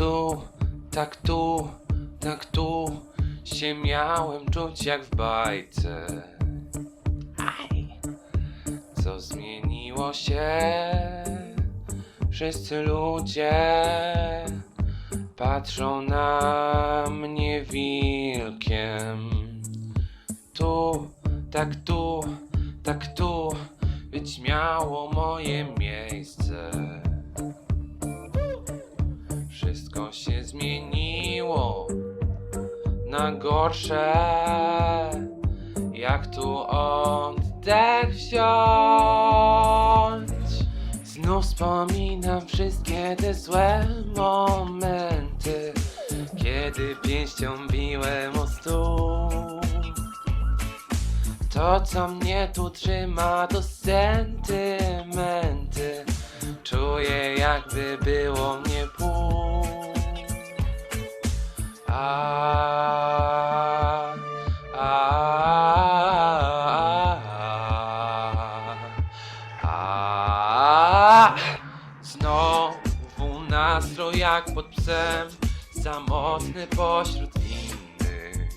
tu, tak tu, tak tu się miałem czuć jak w bajce. Aj. Co zmieniło się? Wszyscy ludzie patrzą na mnie wilkiem. Tu, tak tu, tak tu być miało moje miejsce. Się zmieniło na gorsze. Jak tu oddech wziąć? Znów wspominam wszystkie te złe momenty, kiedy pięścią biłem o stół. To, co mnie tu trzyma, to sentymenty. Czuję, jakby było mnie A, a, a. Znowu nastrój jak pod psem, samotny pośród innych.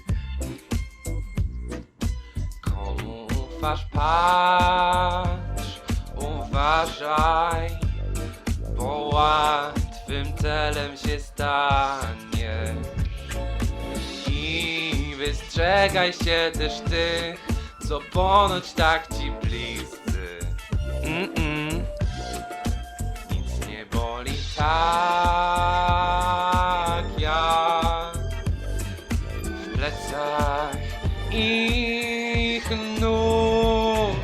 Komu ufasz, patrz, uważaj, bo łatwym celem się stanie. Wystrzegaj się też tych, co ponoć tak ci bliscy. Mm-mm. Nic nie boli tak jak w plecach ich nóg.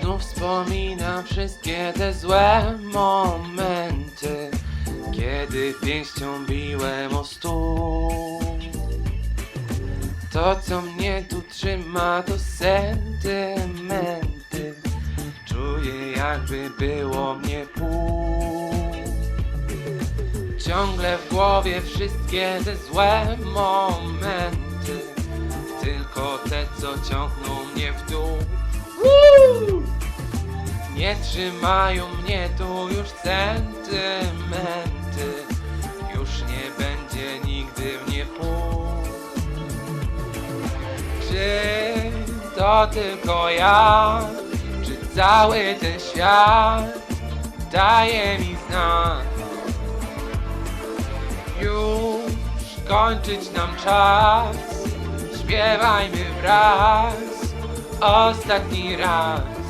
Znów wspominam wszystkie te złe momenty, kiedy pięścią biłem o stół. To, co mnie tu trzyma, to sentymenty. Czuję, jakby było mnie pół. Ciągle w głowie wszystkie te złe momenty Tylko te, co ciągną mnie w dół! Nie trzymają mnie tu już sentymenty to tylko ja? Czy cały ten świat daje mi znak? Już kończyć nam czas Śpiewajmy wraz Ostatni raz